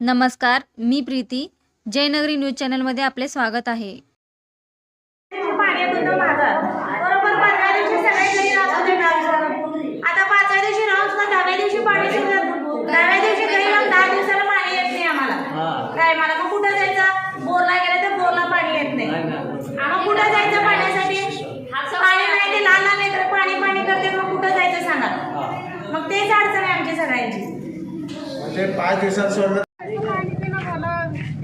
नमस्कार मी प्रीती. जयनगरी न्यूज चॅनलमध्ये आपले स्वागत आहे. मग कुठं जायचं? बोरला गेलं तर बोरला पाणी येत नाही. आम्हाला कुठं जायचं पाण्यासाठी? पाणी नाही ते लहान लहान लेकरं पाणी पाणी करते मग कुठं जायचं सांगा? मग तेच अडचण आहे आमची सगळ्यांची. ते पाच दिवसात सोडलं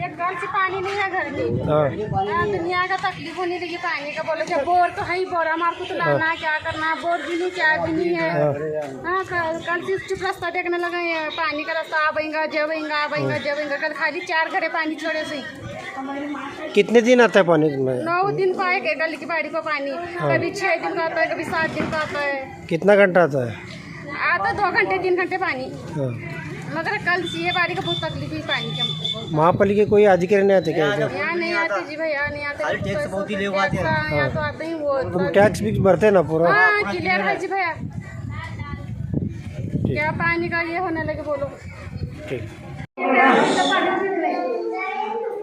एक घर से पानी नहीं घर में हाँ, दुनिया का तकलीफ़ होने लगी पानी का बोले? जब बोर तो है ही बोर हमारे को तो लाना क्या करना बोर भी नहीं भी नहीं है. हाँ कल कल से चुप रास्ता देखने लगा ये पानी का रास्ता? आबेगा जबेगा आबेगा जबेगा कल खाली चार घरे पानी छोड़े से कितने दिन आता है पानी में नौ दिन को आएगा गली की बाड़ी को पानी कभी छह दिन का आता है कभी सात दिन का आता है कितना घंटा आता है? आता दो घंटे तीन घंटे पानी। मगर कल ये बाड़ी का बहुत तकलीफ़ हुई पानी की हमको महापालिका कोई अधिकारी नहीं आते क्या? यहाँ नहीं आते जी भैया नहीं आते। टैक्स बहुत ही यहाँ तो आते ही वो तुम टैक्स भी भरते ना पूरा। हाँ क्लियर है जी भैया। क्या पानी का ये होने लगे बोलो। ठीक।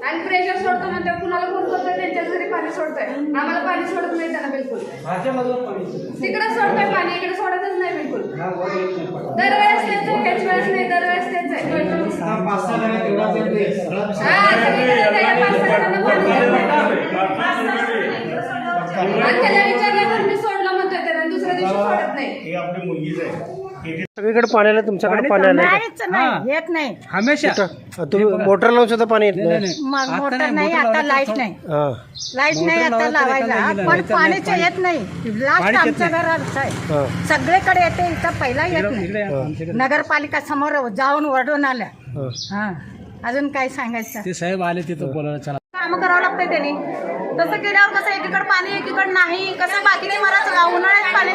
आणि प्रेशर सोडतो म्हणते कुणाला फ़ोन करतो त्यांच्या घरी पाणी सोडतोय। आम्हाला पाणी सोडत नाही त्यांना बिलकुल। तिकडे सोडतोय पाणी इकडे सोडतच नाही बिलकुल दरवेळेस त्याच वेळेस नाही दरवेळेस आहे पाच सहा जण हा, सगळीकडे त्या जणांना. पाणी. आणि त्याला हे आपली मुलगीच आहे. सगळीकडे पाणी आलं तुमच्याकडे पाणी आलं? नाहीच नाही येत नाही. हमेशा? तुम्ही मोटर लावून सुद्धा पाणी येत नाही मग मोटर नाही आता लाइट नाही. लाइट नाही आता लावायला. पण पाण्याचे येत नाही. लास्ट आमच्या घरात आहे. हा. सगळीकडे येते इथं पहिला येत नाही. नगरपालिका समोर जाऊन ओरडून आल्या. हा. अजून काय सांगायचं? ते साहेब आले तिथं बोलायला चला. काम करावं लागतंय त्यांनी. तसं केल्यावर कसं एकीकडे पाणी एकीकडे नाही? कसं बाकीचे मराच उन्हाळ्यात पाण्याची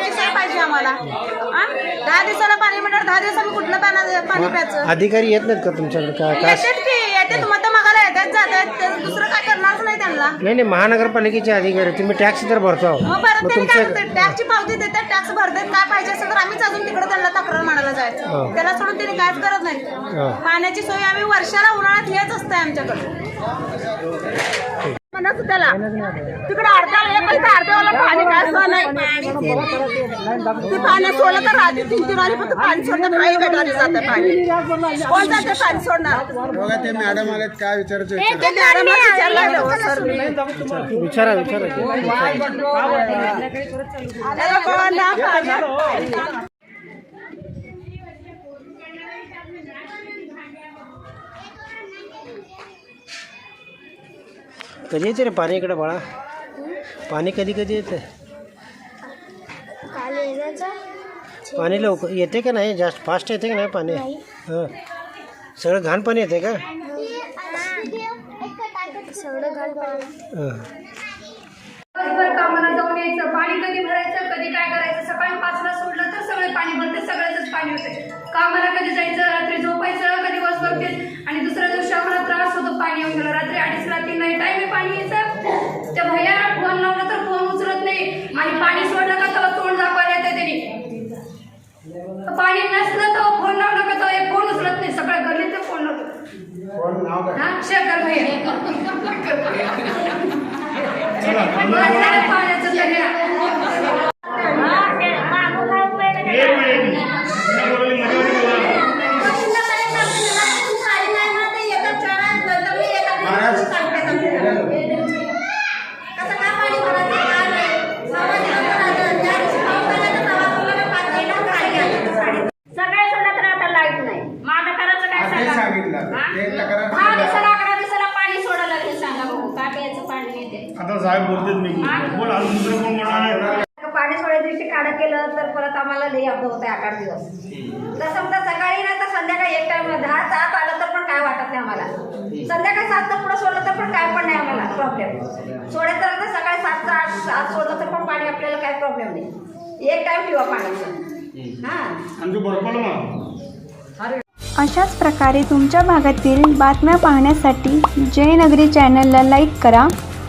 हा? दहा दिवसाला पाणी म्हटलं दहा दिवसांनी कुठलं पाणी पाणी प्यायचं? अधिकारी येत नाहीत का तुमच्याकडे? काय काय येतात की येते मत मागायला येतात जातात. दुसरं काय करणारच नाही त्यांना. नाही नाही महानगरपालिकेचे अधिकारी तुम्ही टॅक्स तर भरतो मग त्यांनी काय करतात टॅक्सची पावती देतात टॅक्स भरतात काय पाहिजे असेल तर आम्हीच अजून तिकडे त्यांना तक्रार मांडायला जायचं. हो. त्याला सोडून त्यांनी काहीच करत नाही. हो. पाण्याची सोय आम्ही वर्षाला उन्हाळ्यात हेच असतंय आमच्याकडे. म्हणत त्याला तिकडे अर्धा एक अर्ध्यावाला पाणी काय नाही. ते पाणी सोडलं तर रात्री तीन तीन फक्त पाणी काही गटारी जातं पाणी. कोण जाते पाणी सोडणार? बघा ते मॅडम आलेत काय विचारायचं विचारा. ते मॅडमला विचारलं हो, सर. मी. विचारा विचारा. पाणी- कधी येते रे पाणी इकडे बाळा? पाणी कधी कधी येते? पाणी लवकर येते का नाही? जास्त फास्ट येते का नाही पाणी? हां. सगळं घाण पाणी येते का? हां. दिवसभर कामाला जाऊन यायचं पाणी कधी भरायचं कधी काय करायचं? सकाळी पाचला सोडलं तर सगळे पाणी भरते सगळ्याच पाणी होते. कामाला कधी जायचं रात्री झोपायचं कधी दिवस बघते आणि दुसऱ्या दिवशी आम्हाला त्रास होतो पाणी येऊन गेलं रात्री अडीचला तीन नाही टाइम पाणी यायचं त्या भैया फोन लावला तर फोन उचलत नाही आणि पाणी सोडलं का त्याला तोंड दाखवायला येते त्यांनी पाणी नसलं तर फोन लावला का तो एक फोन उचलत नाही सगळ्या गल्लीत फोन लावतो कोण शेखर भैया. पाण्याचं साहेब बोलतेच मी बोल अजून दुसरं कोण बोलणार आहे? पाणी सोडायच्या दिवशी काढं केलं तर परत आम्हाला लई अपघात होत आहे आठ आठ दिवस. तर समजा सकाळी नाही तर संध्याकाळी एक टाइम दहा सात आलं तर पण काय वाटत नाही आम्हाला. संध्याकाळी सात तर पुढे सोडलं तर पण काय पण नाही आम्हाला प्रॉब्लेम सोडायचं तर सकाळी सातचं आठ सात सोडलं तर पण पाणी आपल्याला काय प्रॉब्लेम नाही. एक टाइम ठेवा पाण्याचं. हां. आमचं बरोबर मग अशाच प्रकारे तुमच्या भागातील बातम्या पाहण्यासाठी जयनगरी चॅनलला लाईक करा.